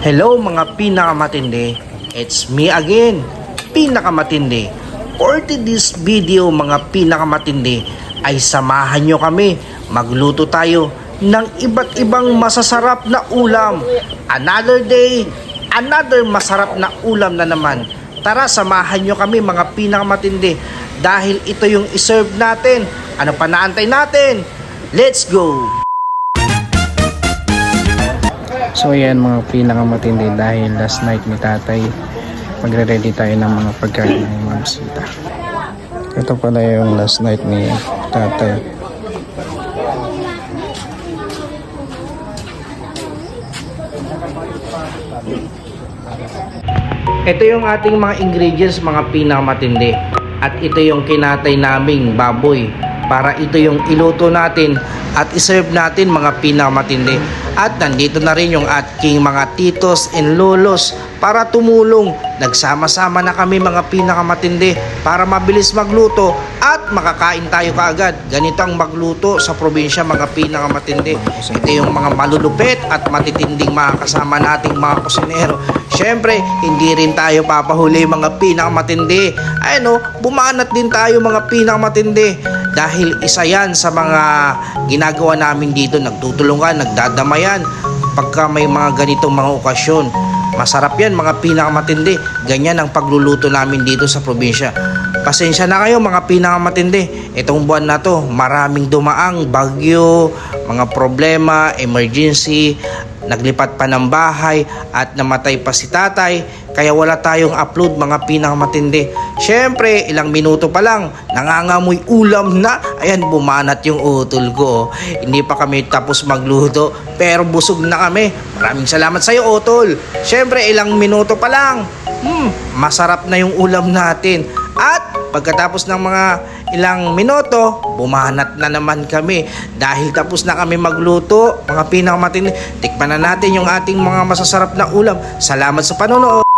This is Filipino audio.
Hello mga pinakamatindi, it's me again, pinakamatindi. For this video mga pinakamatindi ay samahan nyo kami, magluto tayo ng iba't ibang masasarap na ulam. Another day, another masarap na ulam na naman. Tara samahan nyo kami mga pinakamatindi dahil ito yung iserve natin. Ano pa naantay natin? Let's go! So yan mga pinakamatindi dahil last night ni tatay magre-ready tayo ng mga pagkain ng Ma'am Sita. Ito pala yung last night ni tatay. Ito yung ating mga ingredients, mga pinakamatindi. At ito yung kinatay naming baboy para ito yung iluto natin at iserve natin mga pinakamatindi. At nandito na rin yung ating mga titos and lolos para tumulong. Nagsama-sama na kami mga pinakamatindi para mabilis magluto at makakain tayo kaagad. Ganito ang magluto sa probinsya mga pinakamatindi. Ito yung mga malulupit at matitinding mga kasama nating mga kusinero. Siyempre, hindi rin tayo papahuli mga pinakamatindi. Ay no, bumanat din tayo mga pinakamatindi. Dahil isa yan sa mga ginagawa namin dito. Nagtutulungan, nagdadamayan. Pagka may mga ganitong mga okasyon. Masarap yan mga pinakamatindi. Ganyan ang pagluluto namin dito sa probinsya. Pasensya na kayo mga pinakamatindi. Itong buwan na to, maraming dumaang bagyo, mga problema, emergency, naglipat pa ng bahay at namatay pa si tatay kaya wala tayong upload mga pinakamatindi. Syempre, ilang minuto pa lang, nangangamoy ulam na. Ayan, bumanat yung utol ko. Hindi pa kami tapos magluto, pero busog na kami. Maraming salamat sa iyo, utol. Syempre, ilang minuto pa lang. Hmm, masarap na yung ulam natin. At pagkatapos ng mga ilang minuto, bumanat na naman kami dahil tapos na kami magluto. Mga pinakamatindi, tikman na natin yung ating mga masasarap na ulam. Salamat sa panonood.